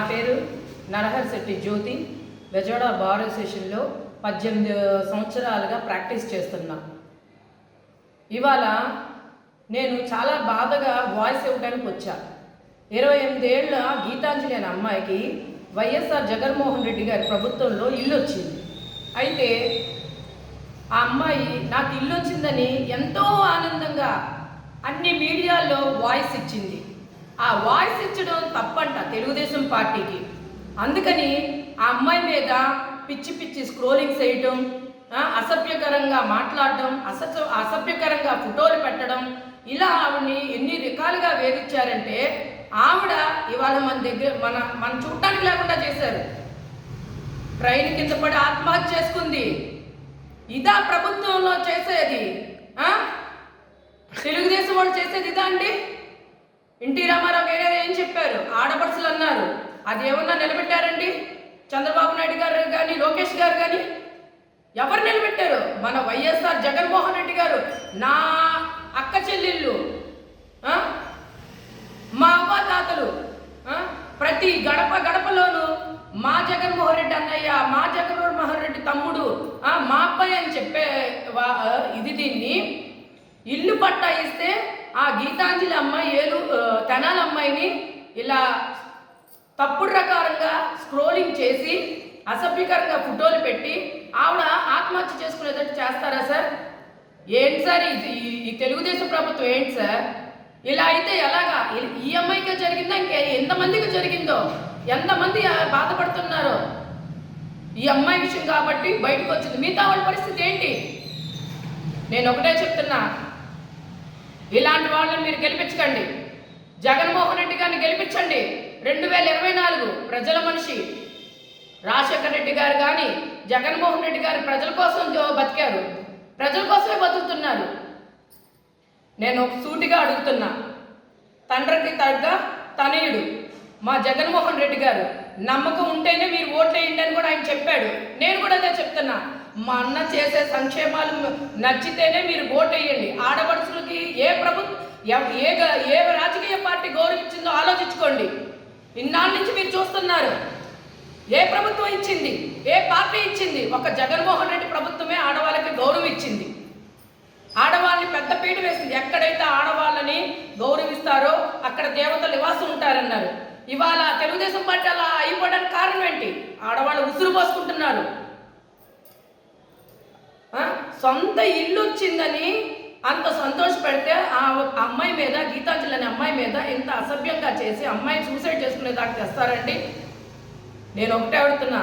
నా పేరు నరహర్ శెట్టి జ్యోతి. బెజోడా బార్ అసోసియేషన్లో పద్దెనిమిది సంవత్సరాలుగా ప్రాక్టీస్ చేస్తున్నా. ఇవాళ నేను చాలా బాధగా వాయిస్ ఇవ్వడానికి వచ్చా. ఇరవై ఎనిమిదేళ్ళ గీతాంజలి అనే అమ్మాయికి వైఎస్ఆర్ జగన్మోహన్ రెడ్డి గారి ప్రభుత్వంలో ఇల్లు వచ్చింది. అయితే ఆ అమ్మాయి నాకు ఇల్లు వచ్చిందని ఎంతో ఆనందంగా అన్ని మీడియాల్లో వాయిస్ ఇచ్చింది. ఆ వాయిస్ ఇచ్చడం తప్పంట తెలుగుదేశం పార్టీకి. అందుకని ఆ అమ్మాయి మీద పిచ్చి పిచ్చి స్క్రోలింగ్ చేయటం అసభ్యకరంగా మాట్లాడడం అసభ్య అసభ్యకరంగా ఫోటోలు పెట్టడం ఇలా ఆవిడని ఎన్ని రకాలుగా వేధించారంటే ఆవిడ ఇవాళ మన దగ్గర మన మన చూడటానికి లేకుండా చేశారు. ట్రైన్ కింద పడి ఆత్మహత్య చేసుకుంది. ఇదా ప్రభుత్వంలో చేసేది ఆ? తెలుగుదేశం వాళ్ళు చేసేది ఇదా అండి? ఎన్టీ రామారావు గారు ఏం చెప్పారు. ఆడపడుచులు అన్నారు. అది ఏమన్నా నిలబెట్టారండి? చంద్రబాబు నాయుడు గారు కానీ లోకేష్ గారు కానీ ఎవరు నిలబెట్టారు? మన వైఎస్ఆర్ జగన్మోహన్ రెడ్డి గారు. నా అక్క చెల్లెళ్ళు మా అవ్వాతాతలు తాతలు ప్రతి గడప గడపలోనూ మా జగన్మోహన్ రెడ్డి అన్నయ్య మా జగన్మోహన్ రెడ్డి తమ్ముడు మా అబ్బాయి అని చెప్పే వా- ఇది దీన్ని ఇల్లు పట్టా ఇస్తే ఆ గీతాంజలి అమ్మాయి ఏలు తెనాల అమ్మాయిని ఇలా తప్పుడు రకారంగా స్క్రోలింగ్ చేసి అసభ్యకరంగా ఫోటోలు పెట్టి ఆవిడ ఆత్మహత్య చేసుకునేటట్టు చేస్తారా సార్? ఏంటి సార్ ఇది? ఈ- తెలుగుదేశం ప్రభుత్వం ఏంటి సార్? ఇలా అయితే ఎలాగా? ఈ- అమ్మాయికే జరిగిందా ఇంకా? ఎంతమందికి జరిగిందో? ఎంతమంది బాధపడుతున్నారో? ఈ అమ్మాయి విషయం కాబట్టి బయటకు వచ్చింది. మిగతా వాళ్ళ పరిస్థితి ఏంటి? నేను ఒకటే చెప్తున్నా. ఇలాంటి వాళ్ళని మీరు గెలిపించకండి. జగన్మోహన్ రెడ్డి గారిని గెలిపించండి. రెండు వేల ఇరవై నాలుగు ప్రజల మనిషి. రాజశేఖర రెడ్డి గారు కానీ జగన్మోహన్ రెడ్డి గారు ప్రజల కోసం బతికారు. ప్రజల కోసమే బతుకుతున్నారు. నేను ఒక సూటిగా అడుగుతున్నా. తండ్రికి తగ్గ తనయుడు మా జగన్మోహన్ రెడ్డి గారు. నమ్మకం ఉంటేనే మీరు ఓట్లు వేయండి అని కూడా ఆయన చెప్పాడు. నేను కూడా అదే చెప్తున్నా. మా అన్న చేసే సంక్షేమాలు నచ్చితేనే మీరు ఓటు వేయండి. ఆడపడుచులకి ఏ ప్రభుత్వం ఏ ఏ రాజకీయ పార్టీ గౌరవించిందో ఆలోచించుకోండి. ఇన్నాళ్ళ నుంచి మీరు చూస్తున్నారు. ఏ ప్రభుత్వం ఇచ్చింది? ఏ పార్టీ ఇచ్చింది? ఒక జగన్మోహన్ రెడ్డి ప్రభుత్వమే ఆడవాళ్ళకి గౌరవం ఇచ్చింది. ఆడవాళ్ళని పెద్ద పీట వేసింది. ఎక్కడైతే ఆడవాళ్ళని గౌరవిస్తారో అక్కడ దేవతలు నివాసం ఉంటారన్నారు. ఇవాళ తెలుగుదేశం పార్టీ అలా అయిపోవడానికి కారణం ఏంటి? ఆడవాళ్ళు ఉసురు పోసుకుంటున్నారు. సొంత ఇల్లు వచ్చిందని అంత సంతోషపెడితే ఆ అమ్మాయి మీద గీతాంజలి అనే అమ్మాయి మీద ఇంత అసభ్యంగా చేసి అమ్మాయిని సూసైడ్ చేసుకునే దాకా తెస్తారండి. నేను ఒకటే అడుగుతున్నా.